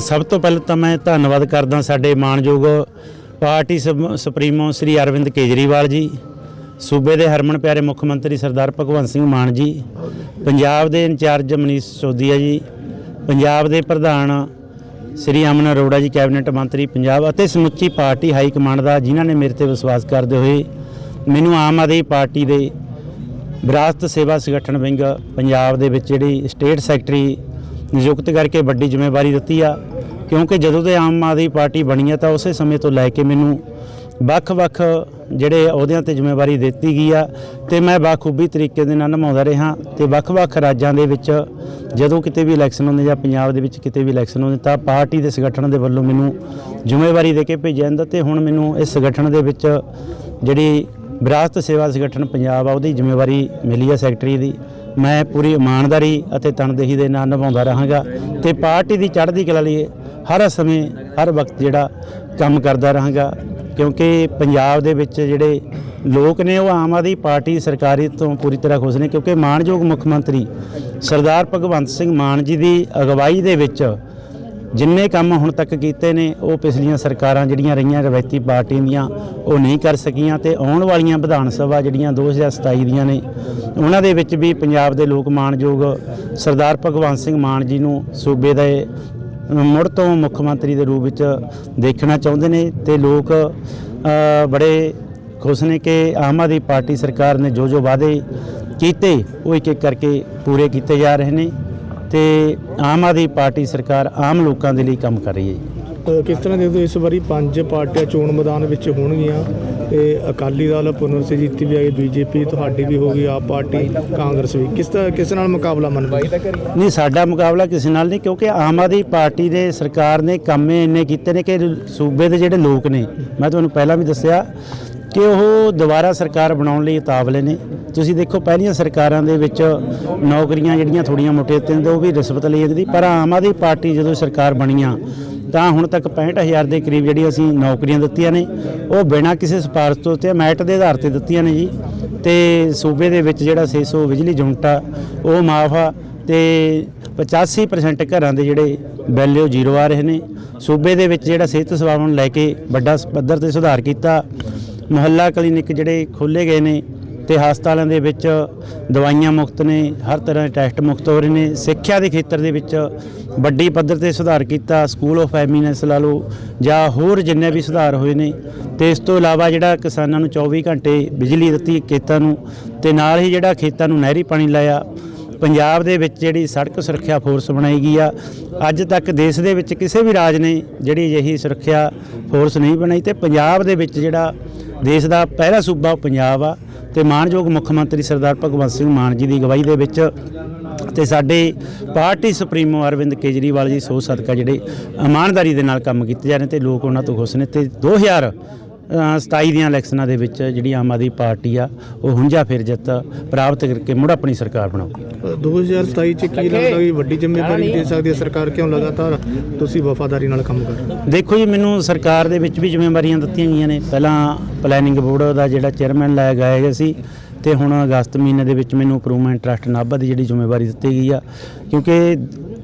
ਸਭ ਤੋਂ ਪਹਿਲਾਂ ਤਾਂ ਮੈਂ ਧੰਨਵਾਦ ਕਰਦਾ ਸਾਡੇ ਮਾਣਯੋਗ ਪਾਰਟੀ ਸਪ- ਸੁਪਰੀਮੋ ਸ੍ਰੀ ਅਰਵਿੰਦ ਕੇਜਰੀਵਾਲ ਜੀ, ਸੂਬੇ ਦੇ ਹਰਮਨ ਪਿਆਰੇ ਮੁੱਖ ਮੰਤਰੀ ਸਰਦਾਰ ਭਗਵੰਤ ਸਿੰਘ ਮਾਨ ਜੀ, ਪੰਜਾਬ ਦੇ ਇੰਚਾਰਜ ਮਨੀਸ਼ ਸੋਦੀਆ ਜੀ, ਪੰਜਾਬ ਦੇ ਪ੍ਰਧਾਨ ਸ੍ਰੀ ਅਮਨ ਅਰੋੜਾ ਜੀ, ਕੈਬਨਿਟ ਮੰਤਰੀ ਪੰਜਾਬ ਅਤੇ ਸਮੁੱਚੀ ਪਾਰਟੀ ਹਾਈ ਕਮਾਂਡ ਦਾ, ਜਿਨ੍ਹਾਂ ਨੇ ਮੇਰੇ ਤੇ ਵਿਸ਼ਵਾਸ ਕਰਦੇ ਹੋਏ ਮੈਨੂੰ ਆਮ ਆਦਮੀ ਪਾਰਟੀ ਦੇ ਵਿਰਾਸਤ ਸੇਵਾ ਸੰਗਠਨ ਵਿੰਗ ਪੰਜਾਬ ਦੇ ਵਿੱਚ ਜਿਹੜੀ ਸਟੇਟ ਸੈਕਟਰੀ ਨਿਯੁਕਤ ਕਰਕੇ ਵੱਡੀ ਜ਼ਿੰਮੇਵਾਰੀ ਦਿੱਤੀ ਆ। ਕਿਉਂਕਿ ਜਦੋਂ ਦੇ ਆਮ ਆਦਮੀ ਪਾਰਟੀ ਬਣੀ ਆ ਤਾਂ ਉਸੇ ਸਮੇਂ ਤੋਂ ਲੈ ਕੇ ਮੈਨੂੰ ਵੱਖ-ਵੱਖ ਜਿਹੜੇ ਅਹੁਦਿਆਂ ਤੇ ਜ਼ਿੰਮੇਵਾਰੀ ਦਿੱਤੀ ਗਈ ਆ ਤੇ ਮੈਂ ਬਾਖੂਬੀ ਤਰੀਕੇ ਦੇ ਨਾਲ ਨਿਭਾਉਂਦਾ ਰਿਹਾ ਤੇ ਵੱਖ-ਵੱਖ ਰਾਜਾਂ ਦੇ ਵਿੱਚ ਜਦੋਂ ਕਿਤੇ ਵੀ ਇਲੈਕਸ਼ਨ ਹੁੰਦੇ ਜਾਂ ਪੰਜਾਬ ਦੇ ਵਿੱਚ ਕਿਤੇ ਵੀ ਇਲੈਕਸ਼ਨ ਹੁੰਦੇ ਤਾਂ ਪਾਰਟੀ ਦੇ ਸੰਗਠਨ ਦੇ ਵੱਲੋਂ ਮੈਨੂੰ ਜ਼ਿੰਮੇਵਾਰੀ ਦੇ ਕੇ ਭੇਜਿਆ ਜਾਂਦਾ ਤੇ ਹੁਣ ਮੈਨੂੰ ਇਸ ਸੰਗਠਨ ਦੇ ਵਿੱਚ ਜਿਹੜੀ ਵਿਰਾਸਤ ਸੇਵਾ ਸੰਗਠਨ ਪੰਜਾਬ ਆ ਉਹਦੀ ਜ਼ਿੰਮੇਵਾਰੀ ਮਿਲੀ ਆ ਸੈਕਟਰੀ ਦੀ। ਮੈਂ ਪੂਰੀ ਇਮਾਨਦਾਰੀ ਅਤੇ ਤਨਦੇਹੀ ਦੇ ਨਾਲ ਨਿਭਾਉਂਦਾ ਰਹਾਂਗਾ ਤੇ ਪਾਰਟੀ ਦੀ ਚੜ੍ਹਦੀ ਕਲਾ ਲਈ ਹਰ ਸਮੇਂ, ਹਰ ਵਕਤ ਜਿਹੜਾ ਕੰਮ ਕਰਦਾ ਰਹਾਂਗਾ, ਕਿਉਂਕਿ ਪੰਜਾਬ ਦੇ ਵਿੱਚ ਜਿਹੜੇ ਲੋਕ ਨੇ ਉਹ ਆਮ ਆਦਮੀ ਪਾਰਟੀ ਸਰਕਾਰੀ ਤੋਂ ਪੂਰੀ ਤਰ੍ਹਾਂ ਖੁਸ਼ ਨੇ, ਕਿਉਂਕਿ ਮਾਣਯੋਗ ਮੁੱਖ ਮੰਤਰੀ ਸਰਦਾਰ ਭਗਵੰਤ ਸਿੰਘ ਮਾਨ ਜੀ ਦੀ ਅਗਵਾਈ ਦੇ ਵਿੱਚ ਜਿੰਨੇ ਕੰਮ ਹੁਣ ਤੱਕ ਕੀਤੇ ਨੇ, ਉਹ ਪਿਛਲੀਆਂ ਸਰਕਾਰਾਂ ਜਿਹੜੀਆਂ ਰਹੀਆਂ ਰਵਾਇਤੀ ਪਾਰਟੀਆਂ ਦੀਆਂ, ਉਹ ਨਹੀਂ ਕਰ ਸਕੀਆਂ ਤੇ ਆਉਣ ਵਾਲੀਆਂ ਵਿਧਾਨ ਸਭਾ ਜਿਹੜੀਆਂ 2027 ਦੀਆਂ ਨੇ, ਉਹਨਾਂ ਦੇ ਵਿੱਚ ਵੀ ਪੰਜਾਬ ਦੇ ਲੋਕ ਮਾਣਯੋਗ ਸਰਦਾਰ ਭਗਵੰਤ ਸਿੰਘ ਮਾਨ ਜੀ ਨੂੰ ਸੂਬੇ ਦੇ ਮੁੜ ਤੋਂ ਮੁੱਖ ਮੰਤਰੀ ਦੇ ਰੂਪ ਵਿੱਚ ਦੇਖਣਾ ਚਾਹੁੰਦੇ ਨੇ ਤੇ ਲੋਕ ਬੜੇ ਖੁਸ਼ ਨੇ ਕਿ ਆਮ ਆਦਮੀ ਪਾਰਟੀ ਸਰਕਾਰ ਨੇ ਜੋ ਜੋ ਵਾਅਦੇ ਕੀਤੇ, ਉਹ ਇੱਕ ਇੱਕ ਕਰਕੇ ਪੂਰੇ ਕੀਤੇ ਜਾ ਰਹੇ ਨੇ। ਤੇ ਆਮ ਆਦਮੀ ਪਾਰਟੀ ਸਰਕਾਰ ਆਮ ਲੋਕਾਂ ਦੇ ਲਈ ਕੰਮ ਕਰ ਰਹੀ ਹੈ ਜੀ। ਕਿਸ ਤਰ੍ਹਾਂ ਦੇਖਦੇ ਹੋ ਇਸ ਵਾਰੀ ਪੰਜ ਪਾਰਟੀਆਂ ਚੋਣ ਮੈਦਾਨ ਵਿੱਚ ਹੋਣਗੀਆਂ? ਤੇ ਅਕਾਲੀ ਦਲ ਪੁਨਰ ਜੀਤੀ ਵੀ ਆਈ ਬੀਜੇਪੀ ਤੁਹਾਡੀ ਵੀ ਹੋਗੀ ਆਪ ਪਾਰਟੀ ਕਾਂਗਰਸ ਵੀ। ਕਿਸ ਤਰ੍ਹਾਂ ਕਿਸ ਨਾਲ ਮੁਕਾਬਲਾ ਮੰਨਦੇ ਹੋ? ਨਹੀਂ ਸਾਡਾ ਮੁਕਾਬਲਾ ਕਿਸੇ ਨਾਲ ਨਹੀਂ ਕਿਉਂਕਿ ਆਮ ਆਦਮੀ ਪਾਰਟੀ ਦੇ ਸਰਕਾਰ ਨੇ ਕੰਮੇ ਇੰਨੇ ਕੀਤੇ ਨੇ ਕਿ ਸੂਬੇ ਦੇ ਜਿਹੜੇ ਲੋਕ ਨੇ ਮੈਂ ਤੁਹਾਨੂੰ ਪਹਿਲਾਂ ਵੀ ਦੱਸਿਆ ਕਿ ਉਹ ਦੁਬਾਰਾ ਸਰਕਾਰ ਬਣਾਉਣ ਲਈ ਉਤਾਵਲੇ ਨੇ। ਤੁਸੀਂ ਦੇਖੋ, ਪਹਿਲੀਆਂ ਸਰਕਾਰਾਂ ਦੇ ਵਿੱਚ ਨੌਕਰੀਆਂ ਜਿਹੜੀਆਂ ਥੋੜੀਆਂ ਮੋਟੇ ਤੇ ਉਹ ਵੀ ਰਿਸ਼ਵਤ ਲਈ ਜਾਂਦੀ। ਪਰ ਆਮ ਆਦਮੀ ਪਾਰਟੀ ਜਦੋਂ ਸਰਕਾਰ ਬਣੀਆਂ, ਤਾਂ ਹੁਣ ਤੱਕ 65000 ਦੇ ਕਰੀਬ ਜਿਹੜੀ ਅਸੀਂ ਨੌਕਰੀਆਂ ਦਿੱਤੀਆਂ ਨੇ, ਉਹ ਬਿਨਾਂ ਕਿਸੇ ਸਿਫਾਰਸ਼ ਤੋਂ ਤੇ ਮੈਟ ਦੇ ਆਧਾਰ ਤੇ ਦਿੱਤੀਆਂ ਨੇ ਜੀ। ਤੇ ਸੂਬੇ ਦੇ ਵਿੱਚ ਜਿਹੜਾ 600 ਬਿਜਲੀ ਯੂਨਿਟ ਆ, ਉਹ ਮਾਫ ਆ। ਤੇ 85% ਘਰਾਂ ਦੇ ਜਿਹੜੇ ਬਿੱਲ, ਉਹ ਜ਼ੀਰੋ ਆ ਰਹੇ ਨੇ। ਸੂਬੇ ਦੇ ਵਿੱਚ ਜਿਹੜਾ ਸਿਹਤ ਸੇਵਾਵਾਂ ਨੂੰ ਲੈ ਕੇ ਵੱਡਾ ਪੱਧਰ ਤੇ ਸੁਧਾਰ ਕੀਤਾ ਮੁਹੱਲਾ ਕਲੀਨਿਕ ਜਿਹੜੇ ਖੋਲੇ ਗਏ ਨੇ ਤੇ ਹਸਪਤਾਲਾਂ ਦੇ ਵਿੱਚ ਦਵਾਈਆਂ ਮੁਫਤ ਨੇ, ਹਰ ਤਰ੍ਹਾਂ ਦੇ ਟੈਸਟ ਮੁਫਤ ਹੋ ਰਹੇ ਨੇ। ਸਿੱਖਿਆ ਦੇ ਖੇਤਰ ਦੇ ਵਿੱਚ ਵੱਡੀ ਪੱਧਰ ਤੇ ਸੁਧਾਰ ਕੀਤਾ ਸਕੂਲ ਆਫ ਐਮੀਨੈਂਸ ਲਾ ਲਓ, ਜਾਂ ਹੋਰ ਜਿੰਨੇ ਵੀ ਸੁਧਾਰ ਹੋਏ ਨੇ। ਤੇ ਇਸ ਤੋਂ ਇਲਾਵਾ ਜਿਹੜਾ ਕਿਸਾਨਾਂ ਨੂੰ 24 ਘੰਟੇ ਬਿਜਲੀ ਦਿੱਤੀ ਖੇਤਾਂ ਨੂੰ, ਤੇ ਨਾਲ ਹੀ ਜਿਹੜਾ ਖੇਤਾਂ ਨੂੰ ਨਹਿਰੀ ਪਾਣੀ ਲਾਇਆ, ਪੰਜਾਬ ਦੇ ਵਿੱਚ ਜਿਹੜੀ ਸੜਕ ਸੁਰੱਖਿਆ ਫੋਰਸ ਬਣਾਈ ਗਈ ਆ। ਅੱਜ ਤੱਕ ਦੇਸ਼ ਦੇ ਵਿੱਚ ਕਿਸੇ ਵੀ ਰਾਜ ਨੇ ਜਿਹੜੀ ਅਜਿਹੀ ਸੁਰੱਖਿਆ ਫੋਰਸ ਨਹੀਂ ਬਣਾਈ, ਤੇ ਪੰਜਾਬ ਦੇ ਵਿੱਚ ਜਿਹੜਾ ਦੇਸ਼ ਦਾ ਪਹਿਲਾ ਸੂਬਾ ਉਹ ਪੰਜਾਬ ਆ ਤੇ ਮਾਣਯੋਗ ਮੁੱਖ ਮੰਤਰੀ ਸਰਦਾਰ ਭਗਵੰਤ ਸਿੰਘ ਮਾਨ ਜੀ ਦੀ ਅਗਵਾਈ ਦੇ ਵਿੱਚ ਤੇ ਸਾਡੇ ਪਾਰਟੀ ਸੁਪਰੀਮੋ ਅਰਵਿੰਦ ਕੇਜਰੀਵਾਲ ਜੀ ਸੋਚ ਸਦਕਾ ਜਿਹੜੇ ਇਮਾਨਦਾਰੀ ਦੇ ਨਾਲ ਕੰਮ ਕੀਤੇ ਜਾ ਰਹੇ ਤੇ ਲੋਕ ਉਹਨਾਂ ਤੋਂ ਖੁਸ਼ ਨੇ ਤੇ 2000 ਅ, 27 ਦੀਆਂ ਇਲੈਕਸ਼ਨਾਂ ਦੇ ਵਿੱਚ ਜਿਹੜੀ ਆਮ ਆਦਮੀ ਪਾਰਟੀ ਆ ਉਹ ਹੁੰਜਾ ਫਿਰ ਜਿੱਤ ਪ੍ਰਾਪਤ ਕਰਕੇ ਮੁੜ ਆਪਣੀ ਸਰਕਾਰ ਬਣਾਉਗੀ ਅ, 2027 ਚ ਕੀ ਲੱਗਦਾ ਕਿ ਵੱਡੀ ਜ਼ਿੰਮੇਵਾਰੀ ਦੇ ਸਕਦੀ ਹੈ ਸਰਕਾਰ? ਕਿਉਂ ਲਗਾਤਾਰ ਤੁਸੀਂ ਵਫਾਦਾਰੀ ਨਾਲ ਕੰਮ ਕਰ ਰਹੇ ਹੋ? ਦੇਖੋ ਜੀ ਮੈਨੂੰ ਸਰਕਾਰ ਦੇ ਵਿੱਚ ਵੀ ਜ਼ਿੰਮੇਵਾਰੀਆਂ ਦਿੱਤੀਆਂ ਗਈਆਂ ਨੇ। ਪਹਿਲਾਂ ਪਲੈਨਿੰਗ ਬੋਰਡ ਦਾ ਜਿਹੜਾ ਚੇਅਰਮੈਨ ਲਾਇਆ ਗਿਆ ਹੈਗਾ ਸੀ ਤੇ ਹੁਣ ਅਗਸਤ ਮਹੀਨੇ ਦੇ ਵਿੱਚ ਮੈਨੂੰ ਇੰਪਰੂਵਮੈਂਟ ਟਰਸਟ ਨਾਭਾ ਦੀ ਜਿਹੜੀ ਜ਼ਿੰਮੇਵਾਰੀ ਦਿੱਤੀ ਗਈ ਆ। ਕਿਉਂਕਿ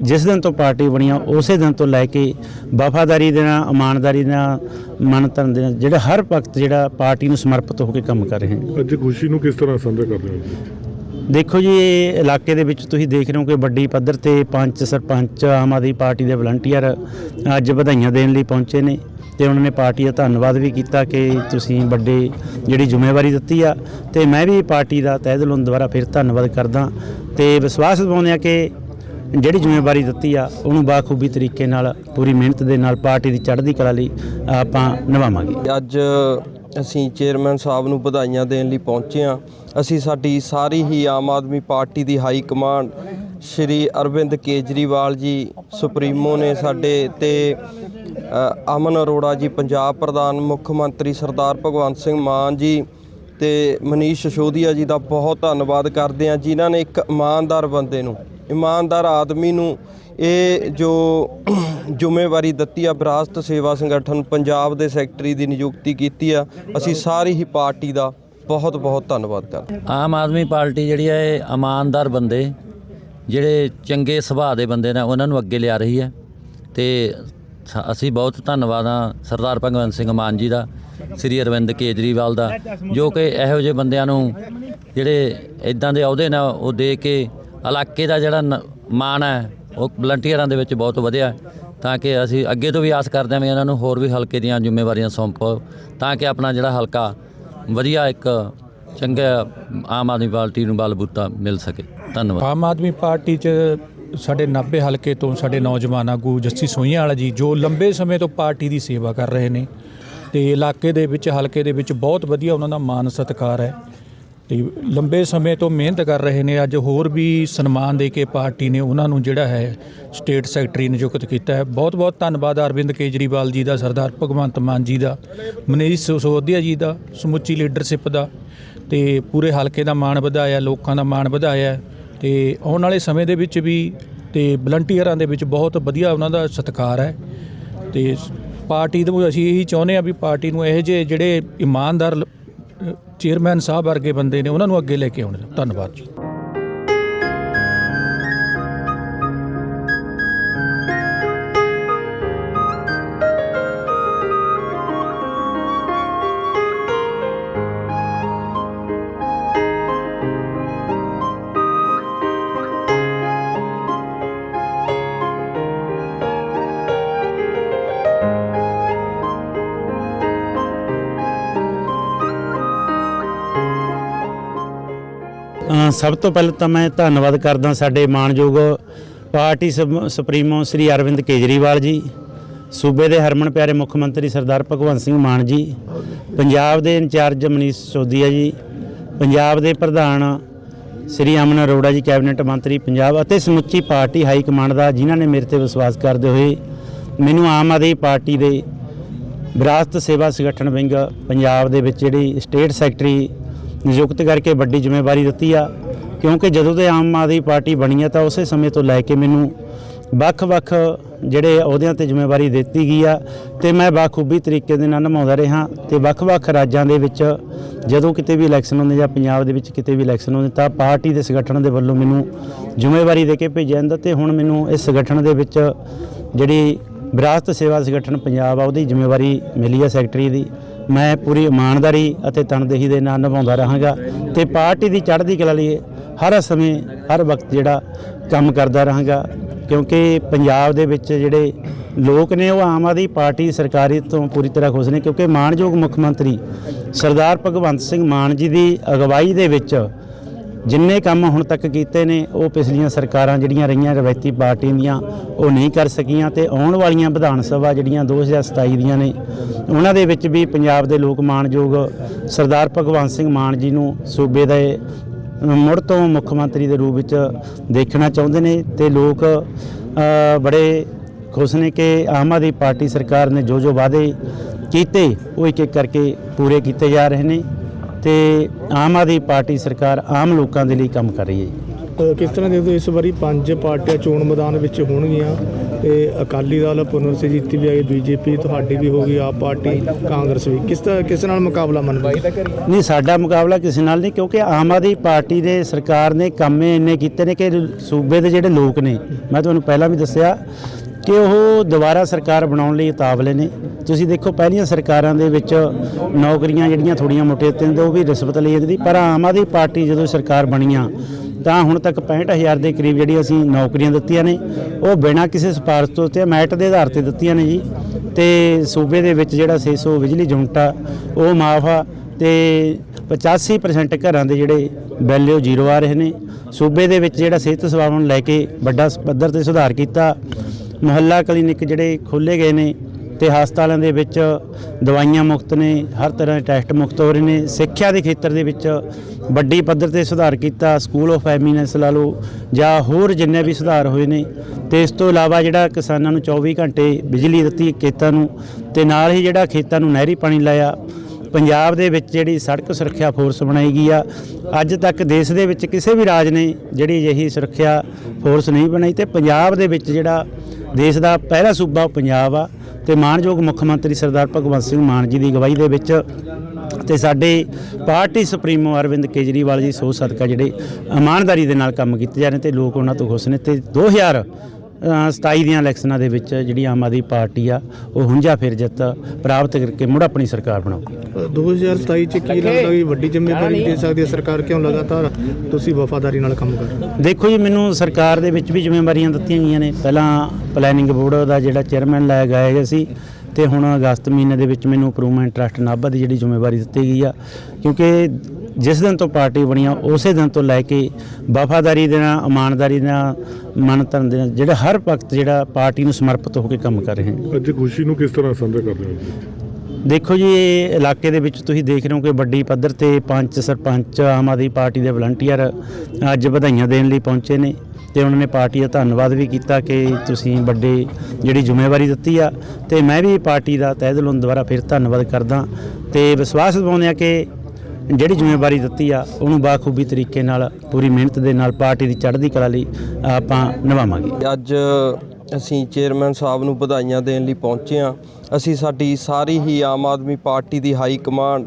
ਜਿਸ ਦਿਨ ਤੋਂ ਪਾਰਟੀ ਬਣੀ ਆ ਉਸੇ ਦਿਨ ਤੋਂ ਲੈ ਕੇ ਵਫਾਦਾਰੀ ਦੇ ਨਾਲ ਇਮਾਨਦਾਰੀ ਦੇ ਨਾਲ ਮਨਤਨ ਦੇ ਨਾਲ ਜਿਹੜਾ ਹਰ ਵਕਤ ਜਿਹੜਾ ਪਾਰਟੀ ਨੂੰ ਸਮਰਪਿਤ ਹੋ ਕੇ ਕੰਮ ਕਰ ਰਹੇ ਹਾਂ ਅੱਜ ਖੁਸ਼ੀ ਨੂੰ ਕਿਸ ਤਰ੍ਹਾਂ ਸਾਂਝਾ ਕਰਦੇ ਹੋ ਦੇਖੋ ਜੀ ਇਹ ਇਲਾਕੇ ਦੇ ਵਿੱਚ ਤੁਸੀਂ ਦੇਖ ਰਹੇ ਹੋ ਕਿ ਵੱਡੀ ਪੱਧਰ ਤੇ ਪੰਚ ਸਰਪੰਚ ਆਮ ਆਦਮੀ ਪਾਰਟੀ ਦੇ ਵਲੰਟੀਅਰ ਅੱਜ ਵਧਾਈਆਂ ਦੇਣ ਲਈ ਪਹੁੰਚੇ ਨੇ ਤੇ ਉਹਨਾਂ ਨੇ ਪਾਰਟੀ ਦਾ ਧੰਨਵਾਦ ਵੀ ਕੀਤਾ ਕਿ ਤੁਸੀਂ ਵੱਡੇ ਜਿਹੜੀ ਜ਼ਿੰਮੇਵਾਰੀ ਦਿੱਤੀ ਆ। ਤੇ ਮੈਂ ਵੀ ਪਾਰਟੀ ਦਾ ਤਹਿ ਦਿਲੋਂ ਦੁਬਾਰਾ ਫਿਰ ਧੰਨਵਾਦ ਕਰਦਾ ਤੇ ਵਿਸ਼ਵਾਸ ਦਿਵਾਉਂਦੇ ਆ ਕਿ ਜਿਹੜੀ ਜ਼ਿੰਮੇਵਾਰੀ ਦਿੱਤੀ ਆ, ਉਹਨੂੰ ਬਾਖੂਬੀ ਤਰੀਕੇ ਨਾਲ, ਪੂਰੀ ਮਿਹਨਤ ਦੇ ਨਾਲ ਪਾਰਟੀ ਦੀ ਚੜ੍ਹਦੀ ਕਲਾ ਲਈ ਆਪਾਂ ਨਿਭਾਵਾਂਗੇ। ਅੱਜ ਅਸੀਂ ਚੇਅਰਮੈਨ ਸਾਹਿਬ ਨੂੰ ਵਧਾਈਆਂ ਦੇਣ ਲਈ ਪਹੁੰਚੇ ਹਾਂ। ਅਸੀਂ ਸਾਡੀ ਸਾਰੀ ਹੀ ਆਮ ਆਦਮੀ ਪਾਰਟੀ ਦੀ high command Shri Arvind Kejriwal ji supremo ਨੇ ਸਾਡੇ ਤੇ ਅਮਨ ਅਰੋੜਾ ਜੀ, ਪੰਜਾਬ ਪ੍ਰਧਾਨ ਮੁੱਖ ਮੰਤਰੀ ਸਰਦਾਰ ਭਗਵੰਤ ਸਿੰਘ ਮਾਨ ਜੀ ਤੇ ਮਨੀਸ਼ ਸ਼ਸ਼ੋਦੀਆ ਜੀ ਦਾ ਬਹੁਤ ਧੰਨਵਾਦ ਕਰਦੇ ਹਾਂ, ਜਿਨ੍ਹਾਂ ਨੇ ਇੱਕ ਇਮਾਨਦਾਰ ਬੰਦੇ ਨੂੰ ਇਮਾਨਦਾਰ ਆਦਮੀ ਨੂੰ ਇਹ ਜੋ ਜ਼ਿੰਮੇਵਾਰੀ ਦਿੱਤੀ ਆ, ਵਿਰਾਸਤ ਸੇਵਾ ਸੰਗਠਨ ਪੰਜਾਬ ਦੇ ਸੈਕਟਰੀ ਦੀ ਨਿਯੁਕਤੀ ਕੀਤੀ ਆ, ਅਸੀਂ ਸਾਰੀ ਹੀ ਪਾਰਟੀ ਦਾ ਬਹੁਤ ਬਹੁਤ ਧੰਨਵਾਦ ਕਰਦੇ ਆਮ ਆਦਮੀ ਪਾਰਟੀ ਜਿਹੜੀ ਹੈ ਇਹ ਇਮਾਨਦਾਰ ਬੰਦੇ, ਜਿਹੜੇ ਚੰਗੇ ਸੁਭਾਅ ਦੇ ਬੰਦੇ ਨੇ, ਉਹਨਾਂ ਨੂੰ ਅੱਗੇ ਲਿਆ ਰਹੀ ਹੈ। ਤੇ ਅਸੀਂ ਬਹੁਤ ਧੰਨਵਾਦ ਹਾਂ ਸਰਦਾਰ ਭਗਵੰਤ ਸਿੰਘ ਮਾਨ ਜੀ ਦਾ, ਸ੍ਰੀ ਅਰਵਿੰਦ ਕੇਜਰੀਵਾਲ ਦਾ, ਜੋ ਕਿ ਇਹੋ ਜਿਹੇ ਬੰਦਿਆਂ ਨੂੰ ਜਿਹੜੇ ਇਦਾਂ ਦੇ ਅਹੁਦੇ ਨਾਲ ਉਹ ਦੇ ਕੇ ਇਲਾਕੇ ਦਾ ਜਿਹੜਾ ਨ- ਮਾਣ ਹੈ, ਉਹ ਵਲੰਟੀਅਰਾਂ ਦੇ ਵਿੱਚ ਬਹੁਤ ਵਧਿਆ। ਤਾਂ ਕਿ ਅਸੀਂ ਅੱਗੇ ਤੋਂ ਵੀ ਆਸ ਕਰਦੇ ਹਾਂ ਵੀ ਇਹਨਾਂ ਨੂੰ ਹੋਰ ਵੀ ਹਲਕੇ ਦੀਆਂ ਜ਼ਿੰਮੇਵਾਰੀਆਂ ਸੌਂਪੋ ਤਾਂ ਕਿ ਆਪਣਾ ਜਿਹੜਾ ਹਲਕਾ ਵਧੀਆ ਇੱਕ ਚੰਗਾ ਆਮ ਆਦਮੀ ਪਾਰਟੀ ਨੂੰ ਬਲਬੂਤਾ ਮਿਲ ਸਕੇ। ਧੰਨਵਾਦ। ਆਮ ਆਦਮੀ ਪਾਰਟੀ 'ਚ ਸਾਡੇ 90 ਹਲਕੇ ਤੋਂ ਸਾਡੇ ਨੌਜਵਾਨ ਆਗੂ ਜੱਸੀ ਸੋਈਆਂ ਵਾਲਾ ਜੀ, ਜੋ ਲੰਬੇ ਸਮੇਂ ਤੋਂ ਪਾਰਟੀ ਦੀ ਸੇਵਾ ਕਰ ਰਹੇ ਨੇ, ਤੇ ਇਲਾਕੇ ਦੇ ਵਿੱਚ, ਹਲਕੇ ਦੇ ਵਿੱਚ ਬਹੁਤ ਵਧੀਆ ਉਹਨਾਂ ਦਾ ਮਾਨ ਸਤਿਕਾਰ ਹੈ। ਤੇ ਲੰਬੇ ਸਮੇਂ ਤੋਂ ਮਿਹਨਤ ਕਰ ਰਹੇ ਨੇ। ਅੱਜ ਹੋਰ ਵੀ ਸਨਮਾਨ ਦੇ ਕੇ ਪਾਰਟੀ ਨੇ ਉਹਨਾਂ ਨੂੰ ਜਿਹੜਾ ਹੈ, ਸਟੇਟ ਸੈਕਟਰੀ ਨਿਯੁਕਤ ਕੀਤਾ ਹੈ। ਬਹੁਤ ਬਹੁਤ ਧੰਨਵਾਦ ਅਰਵਿੰਦ ਕੇਜਰੀਵਾਲ ਜੀ ਦਾ, ਸਰਦਾਰ ਭਗਵੰਤ ਮਾਨ ਜੀ ਦਾ, ਮਨੀਸ਼ ਸਿਸੋਦੀਆ ਜੀ ਦਾ, ਸਮੁੱਚੀ ਲੀਡਰਸ਼ਿਪ ਦਾ ਤੇ ਪੂਰੇ ਹਲਕੇ ਦਾ ਮਾਣ ਵਧਾਇਆ, ਲੋਕਾਂ ਦਾ ਮਾਣ ਵਧਾਇਆ ਤੇ ਆਉਣ ਵਾਲੇ ਸਮੇਂ ਦੇ ਵਿੱਚ ਵੀ ਤੇ ਵਲੰਟੀਅਰਾਂ ਦੇ ਵਿੱਚ ਬਹੁਤ ਵਧੀਆ ਉਹਨਾਂ ਦਾ ਸਤਿਕਾਰ ਹੈ ਤੇ ਪਾਰਟੀ ਨੂੰ ਅਸੀਂ ਇਹੀ ਚਾਹੁੰਦੇ ਆ ਵੀ ਪਾਰਟੀ ਨੂੰ ਇਹੋ ਜਿਹੇ ਜਿਹੜੇ ਇਮਾਨਦਾਰ ਚੇਅਰਮੈਨ ਸਾਹਿਬ ਵਰਗੇ ਬੰਦੇ ਨੇ ਉਹਨਾਂ ਨੂੰ ਅੱਗੇ ਲੈ ਕੇ ਆਉਣ। ਧੰਨਵਾਦ ਜੀ। ਸਭ ਤੋਂ ਪਹਿਲਾਂ ਤਾਂ ਮੈਂ ਧੰਨਵਾਦ ਕਰਦਾ ਸਾਡੇ ਮਾਣਯੋਗ ਪਾਰਟੀ ਸਪ- ਸੁਪਰੀਮੋ ਸ੍ਰੀ ਅਰਵਿੰਦ ਕੇਜਰੀਵਾਲ ਜੀ, ਸੂਬੇ ਦੇ ਹਰਮਨ ਪਿਆਰੇ ਮੁੱਖ ਮੰਤਰੀ ਸਰਦਾਰ ਭਗਵੰਤ ਸਿੰਘ ਮਾਨ ਜੀ, ਪੰਜਾਬ ਦੇ ਇੰਚਾਰਜ ਮਨੀਸ਼ ਸੋਦੀਆ ਜੀ, ਪੰਜਾਬ ਦੇ ਪ੍ਰਧਾਨ ਸ੍ਰੀ ਅਮਨ ਅਰੋੜਾ ਜੀ, ਕੈਬਨਿਟ ਮੰਤਰੀ ਪੰਜਾਬ ਅਤੇ ਸਮੁੱਚੀ ਪਾਰਟੀ ਹਾਈ ਕਮਾਂਡ ਦਾ, ਜਿਨ੍ਹਾਂ ਨੇ ਮੇਰੇ ਤੇ ਵਿਸ਼ਵਾਸ ਕਰਦੇ ਹੋਏ ਮੈਨੂੰ ਆਮ ਆਦਮੀ ਪਾਰਟੀ ਦੇ ਵਿਰਾਸਤ ਸੇਵਾ ਸੰਗਠਨ ਵਿੰਗ ਪੰਜਾਬ ਦੇ ਵਿੱਚ ਜਿਹੜੀ ਸਟੇਟ ਸੈਕਟਰੀ ਨਿਯੁਕਤ ਕਰਕੇ ਵੱਡੀ ਜ਼ਿੰਮੇਵਾਰੀ ਦਿੱਤੀ ਆ। ਕਿਉਂਕਿ ਜਦੋਂ ਤੇ ਆਮ ਆਦਮੀ ਪਾਰਟੀ ਬਣੀ ਹੈ ਤਾਂ ਉਸੇ ਸਮੇਂ ਤੋਂ ਲੈ ਕੇ ਮੈਨੂੰ ਵੱਖ-ਵੱਖ ਜਿਹੜੇ ਅਹੁਦਿਆਂ ਤੇ ਜ਼ਿੰਮੇਵਾਰੀ ਦਿੱਤੀ ਗਈ ਆ ਤੇ ਮੈਂ ਬਾਖੂਬੀ ਤਰੀਕੇ ਦੇ ਨਾਲ ਨਿਭਾਉਂਦਾ ਰਿਹਾ ਤੇ ਵੱਖ-ਵੱਖ ਰਾਜਾਂ ਦੇ ਵਿੱਚ ਜਦੋਂ ਕਿਤੇ ਵੀ ਇਲੈਕਸ਼ਨ ਹੁੰਦੇ ਜਾਂ ਪੰਜਾਬ ਦੇ ਵਿੱਚ ਕਿਤੇ ਵੀ ਇਲੈਕਸ਼ਨ ਹੁੰਦੇ ਤਾਂ ਪਾਰਟੀ ਦੇ ਸੰਗਠਨ ਦੇ ਵੱਲੋਂ ਮੈਨੂੰ ਜ਼ਿੰਮੇਵਾਰੀ ਦੇ ਕੇ ਭੇਜਿਆ ਜਾਂਦਾ ਤੇ ਹੁਣ ਮੈਨੂੰ ਇਸ ਸੰਗਠਨ ਦੇ ਵਿੱਚ ਜਿਹੜੀ ਵਿਰਾਸਤ ਸੇਵਾ ਸੰਗਠਨ ਪੰਜਾਬ ਆ ਉਹਦੀ ਜ਼ਿੰਮੇਵਾਰੀ ਮਿਲੀ ਆ ਸੈਕਟਰੀ ਦੀ। ਮੈਂ ਪੂਰੀ ਇਮਾਨਦਾਰੀ ਅਤੇ ਤਨਦੇਹੀ ਦੇ ਨਾਲ ਨਿਭਾਉਂਦਾ ਰਹਾਂਗਾ ਤੇ ਪਾਰਟੀ ਦੀ ਚੜ੍ਹਦੀ ਕਲਾ ਲਈ ਹਰ ਸਮੇਂ, ਹਰ ਵਕਤ ਜਿਹੜਾ ਕੰਮ ਕਰਦਾ ਰਹਾਂਗਾ, ਕਿਉਂਕਿ ਪੰਜਾਬ ਦੇ ਵਿੱਚ ਜਿਹੜੇ ਲੋਕ ਨੇ, ਉਹ ਆਮ ਆਦਮੀ ਪਾਰਟੀ ਸਰਕਾਰੀ ਤੋਂ ਪੂਰੀ ਤਰ੍ਹਾਂ ਖੁਸ਼ ਨੇ, ਕਿਉਂਕਿ ਮਾਣਯੋਗ ਮੁੱਖ ਮੰਤਰੀ ਸਰਦਾਰ ਭਗਵੰਤ ਸਿੰਘ ਮਾਨ ਜੀ ਦੀ ਅਗਵਾਈ ਦੇ ਵਿੱਚ ਜਿੰਨੇ ਕੰਮ ਹੁਣ ਤੱਕ ਕੀਤੇ ਨੇ, ਉਹ ਪਿਛਲੀਆਂ ਸਰਕਾਰਾਂ ਜਿਹੜੀਆਂ ਰਹੀਆਂ ਰਵਾਇਤੀ ਪਾਰਟੀਆਂ ਦੀਆਂ, ਉਹ ਨਹੀਂ ਕਰ ਸਕੀਆਂ ਤੇ ਆਉਣ ਵਾਲੀਆਂ ਵਿਧਾਨ ਸਭਾ ਜਿਹੜੀਆਂ 2027 ਦੀਆਂ ਨੇ, ਉਹਨਾਂ ਦੇ ਵਿੱਚ ਵੀ ਪੰਜਾਬ ਦੇ ਲੋਕ ਮਾਣਯੋਗ ਸਰਦਾਰ ਭਗਵੰਤ ਸਿੰਘ ਮਾਨ ਜੀ ਨੂੰ ਸੂਬੇ ਦੇ ਮੁੜ ਤੋਂ ਮੁੱਖ ਮੰਤਰੀ ਦੇ ਰੂਪ ਵਿੱਚ ਦੇਖਣਾ ਚਾਹੁੰਦੇ ਨੇ ਤੇ ਲੋਕ ਬੜੇ ਖੁਸ਼ ਨੇ ਕਿ ਆਮ ਆਦਮੀ ਪਾਰਟੀ ਸਰਕਾਰ ਨੇ ਜੋ ਜੋ ਵਾਅਦੇ ਕੀਤੇ, ਉਹ ਇੱਕ ਇੱਕ ਕਰਕੇ ਪੂਰੇ ਕੀਤੇ ਜਾ ਰਹੇ ਨੇ ਤੇ ਆਮ ਆਦਮੀ ਪਾਰਟੀ ਸਰਕਾਰ ਆਮ ਲੋਕਾਂ ਦੇ ਲਈ ਕੰਮ ਕਰ ਰਹੀ ਹੈ। ਜੀ ਕਿਸ ਤਰ੍ਹਾਂ ਦੇਖਦੇ ਹੋ ਇਸ ਵਾਰੀ ਪੰਜ ਪਾਰਟੀਆਂ ਚੋਣ ਮੈਦਾਨ ਵਿੱਚ ਹੋਣਗੀਆਂ? ਤੇ ਅਕਾਲੀ ਦਲ, ਪੁਨਰ ਸੇ ਜਿੱਤੀ ਵੀ ਆਈ, ਬੀਜੇਪੀ, ਤੁਹਾਡੀ ਵੀ ਹੋਗੀ ਆਪ ਪਾਰਟੀ, ਕਾਂਗਰਸ ਵੀ। ਕਿਸ ਤਰ੍ਹਾਂ, ਕਿਸ ਨਾਲ ਮੁਕਾਬਲਾ ਮੰਨਦੇ ਨਹੀਂ, ਸਾਡਾ ਮੁਕਾਬਲਾ ਕਿਸੇ ਨਾਲ ਨਹੀਂ, ਕਿਉਂਕਿ ਆਮ ਆਦਮੀ ਪਾਰਟੀ ਦੇ ਸਰਕਾਰ ਨੇ ਕੰਮੇ ਇੰਨੇ ਕੀਤੇ ਨੇ ਕਿ ਸੂਬੇ ਦੇ ਜਿਹੜੇ ਲੋਕ ਨੇ, ਮੈਂ ਤੁਹਾਨੂੰ ਪਹਿਲਾਂ ਵੀ ਦੱਸਿਆ ਕਿ ਉਹ ਦੁਬਾਰਾ ਸਰਕਾਰ ਬਣਾਉਣ ਲਈ ਉਤਾਵਲੇ ਨੇ। ਤੁਸੀਂ ਦੇਖੋ, ਪਹਿਲੀਆਂ ਸਰਕਾਰਾਂ ਦੇ ਵਿੱਚ ਨੌਕਰੀਆਂ ਜਿਹੜੀਆਂ ਥੋੜੀਆਂ ਮੋਟੇ ਤਿੰਨ ਉਹ ਵੀ ਰਿਸ਼ਵਤ ਲਈ ਜਾਂਦੀ ਪਰ ਆਮ ਆਦਮੀ ਪਾਰਟੀ ਜਦੋਂ ਸਰਕਾਰ ਬਣੀਆਂ ਤਾਂ ਹੁਣ ਤੱਕ 65000 ਦੇ ਕਰੀਬ ਜਿਹੜੀ ਅਸੀਂ ਨੌਕਰੀਆਂ ਦਿੱਤੀਆਂ ਨੇ, ਉਹ ਬਿਨਾਂ ਕਿਸੇ ਸਿਫਾਰਸ਼ ਤੋਂ ਤੇ ਮੈਟ ਦੇ ਆਧਾਰ ਤੇ ਦਿੱਤੀਆਂ ਨੇ ਜੀ। ਤੇ ਸੂਬੇ ਦੇ ਵਿੱਚ ਜਿਹੜਾ 600 ਬਿਜਲੀ ਯੂਨਿਟ ਆ, ਉਹ ਮਾਫ ਆ ਤੇ 85% ਘਰਾਂ ਦੇ ਜਿਹੜੇ ਬਿੱਲ ਉਹ ਜ਼ੀਰੋ ਆ ਰਹੇ ਨੇ। ਸੂਬੇ ਦੇ ਵਿੱਚ ਜਿਹੜਾ ਸਿਹਤ ਸੇਵਾਵਾਂ ਨੂੰ ਲੈ ਕੇ ਵੱਡਾ ਪੱਧਰ ਤੇ ਸੁਧਾਰ ਕੀਤਾ, ਮੁਹੱਲਾ ਕਲੀਨਿਕ ਜਿਹੜੇ ਖੋਲੇ ਗਏ ਨੇ ਤੇ ਹਸਪਤਾਲਾਂ ਦੇ ਵਿੱਚ ਦਵਾਈਆਂ ਮੁਫਤ ਨੇ, ਹਰ ਤਰ੍ਹਾਂ ਦੇ ਟੈਸਟ ਮੁਫਤ ਹੋ ਰਹੇ ਨੇ। ਸਿੱਖਿਆ ਦੇ ਖੇਤਰ ਦੇ ਵਿੱਚ ਵੱਡੀ ਪੱਧਰ ਤੇ ਸੁਧਾਰ ਕੀਤਾ ਸਕੂਲ ਆਫ ਐਮੀਨੈਂਸ ਲਾ ਲਓ, ਜਾਂ ਹੋਰ ਜਿੰਨੇ ਵੀ ਸੁਧਾਰ ਹੋਏ ਨੇ। ਤੇ ਇਸ ਤੋਂ ਇਲਾਵਾ ਜਿਹੜਾ ਕਿਸਾਨਾਂ ਨੂੰ 24 ਘੰਟੇ ਬਿਜਲੀ ਦਿੱਤੀ ਖੇਤਾਂ ਨੂੰ, ਤੇ ਨਾਲ ਹੀ ਜਿਹੜਾ ਖੇਤਾਂ ਨੂੰ ਨਹਿਰੀ ਪਾਣੀ ਲਾਇਆ, ਪੰਜਾਬ ਦੇ ਵਿੱਚ ਜਿਹੜੀ ਸੜਕ ਸੁਰੱਖਿਆ ਫੋਰਸ ਬਣਾਈ ਗਈ ਆ। ਅੱਜ ਤੱਕ ਦੇਸ਼ ਦੇ ਵਿੱਚ ਕਿਸੇ ਵੀ ਰਾਜ ਨੇ ਜਿਹੜੀ ਅਜਿਹੀ ਸੁਰੱਖਿਆ ਫੋਰਸ ਨਹੀਂ ਬਣਾਈ, ਤੇ ਪੰਜਾਬ ਦੇ ਵਿੱਚ ਜਿਹੜਾ ਦੇਸ਼ ਦਾ ਪਹਿਲਾ ਸੂਬਾ ਉਹ ਪੰਜਾਬ ਆ। ਤੇ ਮਾਨਯੋਗ ਮੁੱਖ ਮੰਤਰੀ ਸਰਦਾਰ ਭਗਵੰਤ ਸਿੰਘ ਮਾਨ ਜੀ ਦੀ ਅਗਵਾਈ ਦੇ ਵਿੱਚ ਤੇ ਸਾਡੇ ਪਾਰਟੀ ਸੁਪਰੀਮੋ ਅਰਵਿੰਦ ਕੇਜਰੀਵਾਲ ਜੀ ਸੋਚ ਸਦਕਾ ਜਿਹੜੇ ਇਮਾਨਦਾਰੀ ਦੇ ਨਾਲ ਕੰਮ ਕੀਤੇ ਜਾ ਰਹੇ ਤੇ ਲੋਕ ਉਹਨਾਂ ਤੋਂ ਖੁਸ਼ ਨੇ ਤੇ 2000 ਅ, 27 ਦੀਆਂ ਇਲੈਕਸ਼ਨਾਂ ਦੇ ਵਿੱਚ ਜਿਹੜੀ ਆਮ ਆਦਮੀ ਪਾਰਟੀ ਆ ਉਹ ਹੁੰਜਾ ਫਿਰ ਜਿੱਤ ਪ੍ਰਾਪਤ ਕਰਕੇ ਮੁੜ ਆਪਣੀ ਸਰਕਾਰ ਬਣਾਊਗੀ। ਅ, 2027 ਚ ਕੀ ਲੱਗਦਾ ਵੀ ਵੱਡੀ ਜ਼ਿੰਮੇਵਾਰੀ ਦੇ ਸਕਦੀ ਹੈ ਸਰਕਾਰ ਕਿਉਂ ਲਗਾਤਾਰ ਤੁਸੀਂ ਵਫਾਦਾਰੀ ਨਾਲ ਕੰਮ ਕਰ ਰਹੇ ਦੇਖੋ ਜੀ ਮੈਨੂੰ ਸਰਕਾਰ ਦੇ ਵਿੱਚ ਵੀ ਜ਼ਿੰਮੇਵਾਰੀਆਂ ਦਿੱਤੀਆਂ ਗਈਆਂ ਨੇ। ਪਹਿਲਾਂ ਪਲੈਨਿੰਗ ਬੋਰਡ ਦਾ ਜਿਹੜਾ ਚੇਅਰਮੈਨ ਲਾਇਆ ਗਿਆ ਸੀ ਤੇ ਹੁਣ ਅਗਸਤ ਮਹੀਨੇ ਦੇ ਵਿੱਚ ਮੈਨੂੰ ਇੰਪਰੂਵਮੈਂਟ ਟਰਸਟ ਨਾਭਾ ਦੀ ਜਿਹੜੀ ਜ਼ਿੰਮੇਵਾਰੀ ਦਿੱਤੀ ਗਈ ਆ। ਕਿਉਂਕਿ ਜਿਸ ਦਿਨ ਤੋਂ ਪਾਰਟੀ ਬਣੀ ਆ ਉਸੇ ਦਿਨ ਤੋਂ ਲੈ ਕੇ ਵਫਾਦਾਰੀ ਦੇ ਨਾਲ ਇਮਾਨਦਾਰੀ ਦੇ ਨਾਲ ਮਨ ਧਨ ਦੇ ਨਾਲ ਜਿਹੜਾ ਹਰ ਵਕਤ ਜਿਹੜਾ ਪਾਰਟੀ ਨੂੰ ਸਮਰਪਿਤ ਹੋ ਕੇ ਕੰਮ ਕਰ ਰਹੇ ਹਾਂ ਅੱਜ ਖੁਸ਼ੀ ਨੂੰ ਕਿਸ ਤਰ੍ਹਾਂ ਸਾਂਝਾ ਕਰਦੇ ਹੋ ਜੀ ਦੇਖੋ ਜੀ ਇਹ ਇਲਾਕੇ ਦੇ ਵਿੱਚ ਤੁਸੀਂ ਦੇਖ ਰਹੇ ਹੋ ਕਿ ਵੱਡੀ ਪੱਧਰ ਤੇ ਪੰਚ ਸਰਪੰਚ ਆਮ ਆਦਮੀ ਪਾਰਟੀ ਦੇ ਵਲੰਟੀਅਰ ਅੱਜ ਵਧਾਈਆਂ ਦੇਣ ਲਈ ਪਹੁੰਚੇ ਨੇ ਤੇ ਉਹਨਾਂ ਨੇ ਪਾਰਟੀ ਦਾ ਧੰਨਵਾਦ ਵੀ ਕੀਤਾ ਕਿ ਤੁਸੀਂ ਵੱਡੇ ਜਿਹੜੀ ਜ਼ਿੰਮੇਵਾਰੀ ਦਿੱਤੀ ਆ। ਤੇ ਮੈਂ ਵੀ ਪਾਰਟੀ ਦਾ ਤਹਿ ਦਿਲੋਂ ਦੁਬਾਰਾ ਫਿਰ ਧੰਨਵਾਦ ਕਰਦਾ ਤੇ ਵਿਸ਼ਵਾਸ ਦਿਵਾਉਂਦੇ ਆ ਕਿ ਜਿਹੜੀ ਜ਼ਿੰਮੇਵਾਰੀ ਦਿੱਤੀ ਆ, ਉਹਨੂੰ ਬਾਖੂਬੀ ਤਰੀਕੇ ਨਾਲ, ਪੂਰੀ ਮਿਹਨਤ ਦੇ ਨਾਲ ਪਾਰਟੀ ਦੀ ਚੜ੍ਹਦੀ ਕਲਾ ਲਈ ਆਪਾਂ ਨਿਭਾਵਾਂਗੇ। ਅੱਜ ਅਸੀਂ ਚੇਅਰਮੈਨ ਸਾਹਿਬ ਨੂੰ ਵਧਾਈਆਂ ਦੇਣ ਲਈ ਪਹੁੰਚੇ ਹਾਂ। ਅਸੀਂ ਸਾਡੀ ਸਾਰੀ ਹੀ ਆਮ ਆਦਮੀ ਪਾਰਟੀ ਦੀ high command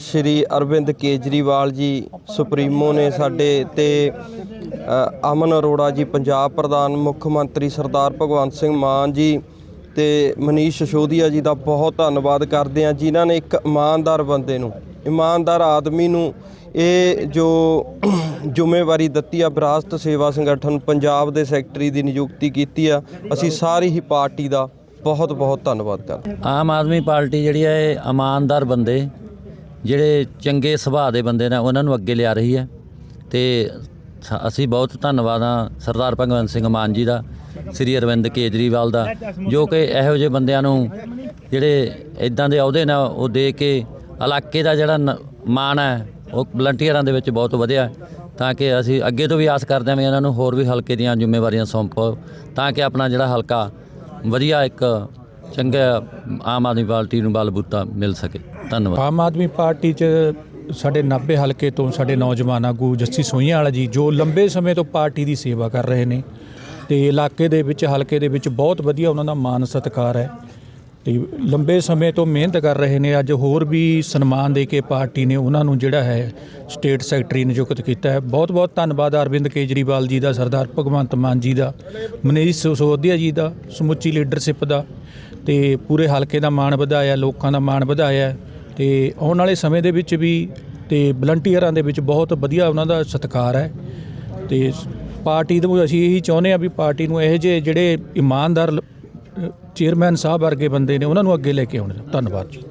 Shri Arvind Kejriwal ji, supremo ਨੇ ਸਾਡੇ ਤੇ ਅਮਨ ਅਰੋੜਾ ਜੀ, ਪੰਜਾਬ ਪ੍ਰਧਾਨ ਮੁੱਖ ਮੰਤਰੀ ਸਰਦਾਰ ਭਗਵੰਤ ਸਿੰਘ ਮਾਨ ਜੀ ਤੇ ਮਨੀਸ਼ ਸਸ਼ੋਦੀਆ ਜੀ ਦਾ ਬਹੁਤ ਧੰਨਵਾਦ ਕਰਦੇ ਹਾਂ, ਜਿਨ੍ਹਾਂ ਨੇ ਇੱਕ ਇਮਾਨਦਾਰ ਬੰਦੇ ਨੂੰ ਇਮਾਨਦਾਰ ਆਦਮੀ ਨੂੰ ਇਹ ਜੋ ਜ਼ਿੰਮੇਵਾਰੀ ਦਿੱਤੀ ਆ, ਵਿਰਾਸਤ ਸੇਵਾ ਸੰਗਠਨ ਪੰਜਾਬ ਦੇ ਸੈਕਟਰੀ ਦੀ ਨਿਯੁਕਤੀ ਕੀਤੀ ਆ, ਅਸੀਂ ਸਾਰੀ ਹੀ ਪਾਰਟੀ ਦਾ ਬਹੁਤ ਬਹੁਤ ਧੰਨਵਾਦ ਕਰਦੇ ਆਮ ਆਦਮੀ ਪਾਰਟੀ ਜਿਹੜੀ ਹੈ ਇਹ ਇਮਾਨਦਾਰ ਬੰਦੇ, ਜਿਹੜੇ ਚੰਗੇ ਸੁਭਾਅ ਦੇ ਬੰਦੇ ਨੇ, ਉਹਨਾਂ ਨੂੰ ਅੱਗੇ ਲਿਆ ਰਹੀ ਹੈ। ਤੇ ਅਸੀਂ ਬਹੁਤ ਧੰਨਵਾਦ ਹਾਂ ਸਰਦਾਰ ਭਗਵੰਤ ਸਿੰਘ ਮਾਨ ਜੀ ਦਾ, ਸ੍ਰੀ ਅਰਵਿੰਦ ਕੇਜਰੀਵਾਲ ਦਾ, ਜੋ ਕਿ ਇਹੋ ਜਿਹੇ ਬੰਦਿਆਂ ਨੂੰ ਜਿਹੜੇ ਇਦਾਂ ਦੇ ਅਹੁਦੇ ਨੇ, ਉਹ ਦੇ ਕੇ ਇਲਾਕੇ ਦਾ ਜਿਹੜਾ ਨ- ਮਾਣ ਹੈ, ਉਹ ਵਲੰਟੀਅਰਾਂ ਦੇ ਵਿੱਚ ਬਹੁਤ ਵਧਿਆ। ਹੈ। ਤਾਂ ਕਿ ਅਸੀਂ ਅੱਗੇ ਤੋਂ ਵੀ ਆਸ ਕਰਦੇ ਹਾਂ ਵੀ ਇਹਨਾਂ ਨੂੰ ਹੋਰ ਵੀ ਹਲਕੇ ਦੀਆਂ ਜ਼ਿੰਮੇਵਾਰੀਆਂ ਸੌਂਪੋ ਤਾਂ ਕਿ ਆਪਣਾ ਜਿਹੜਾ ਹਲਕਾ ਵਧੀਆ ਇੱਕ ਚੰਗਾ ਆਮ ਆਦਮੀ ਪਾਰਟੀ ਨੂੰ ਬਲਬੂਤਾ ਮਿਲ ਸਕੇ। ਧੰਨਵਾਦ। ਆਮ ਆਦਮੀ ਪਾਰਟੀ 'ਚ ਸਾਡੇ 90 ਹਲਕੇ ਤੋਂ ਸਾਡੇ ਨੌਜਵਾਨ ਆਗੂ ਜੱਸੀ ਸੋਈਆਂ ਵਾਲਾ ਜੀ, ਜੋ ਲੰਬੇ ਸਮੇਂ ਤੋਂ ਪਾਰਟੀ ਦੀ ਸੇਵਾ ਕਰ ਰਹੇ ਨੇ, ਤੇ ਇਲਾਕੇ ਦੇ ਵਿੱਚ, ਹਲਕੇ ਦੇ ਵਿੱਚ ਬਹੁਤ ਵਧੀਆ ਉਹਨਾਂ ਦਾ ਮਾਨ ਸਤਿਕਾਰ ਹੈ। ਲੰਬੇ ਸਮੇਂ ਤੋਂ ਮਿਹਨਤ ਕਰ ਰਹੇ ਨੇ। ਅੱਜ ਹੋਰ ਵੀ ਸਨਮਾਨ ਦੇ ਕੇ ਪਾਰਟੀ ਨੇ ਉਹਨਾਂ ਨੂੰ ਜਿਹੜਾ ਹੈ ਸਟੇਟ ਸੈਕਟਰੀ ਨਿਯੁਕਤ ਕੀਤਾ ਹੈ। ਬਹੁਤ ਬਹੁਤ ਧੰਨਵਾਦ ਅਰਵਿੰਦ ਕੇਜਰੀਵਾਲ ਜੀ ਦਾ, ਸਰਦਾਰ ਭਗਵੰਤ ਮਾਨ ਜੀ ਦਾ, ਮਨੀਸ਼ ਸਿਸੋਦੀਆ ਜੀ ਦਾ, ਸਮੁੱਚੀ ਲੀਡਰਸ਼ਿਪ ਦਾ ਤੇ ਪੂਰੇ ਹਲਕੇ ਦਾ ਮਾਣ ਵਧਾਇਆ, ਲੋਕਾਂ ਦਾ ਮਾਣ ਵਧਾਇਆ ਤੇ ਆਉਣ ਵਾਲੇ ਸਮੇਂ ਦੇ ਵਿੱਚ ਵੀ ਤੇ ਵਲੰਟੀਅਰਾਂ ਦੇ ਵਿੱਚ ਬਹੁਤ ਵਧੀਆ ਉਹਨਾਂ ਦਾ ਸਤਿਕਾਰ ਹੈ ਤੇ ਪਾਰਟੀ ਨੂੰ ਅਸੀਂ ਇਹੀ ਚਾਹੁੰਦੇ ਆ ਵੀ ਪਾਰਟੀ ਨੂੰ ਇਹ ਜਿਹੇ ਜਿਹੜੇ ਇਮਾਨਦਾਰ ਲ- ਚੇਅਰਮੈਨ ਸਾਹਿਬ ਵਰਗੇ ਬੰਦੇ ਨੇ ਉਹਨਾਂ ਨੂੰ ਅੱਗੇ ਲੈ ਕੇ ਆਉਣ। ਧੰਨਵਾਦ ਜੀ।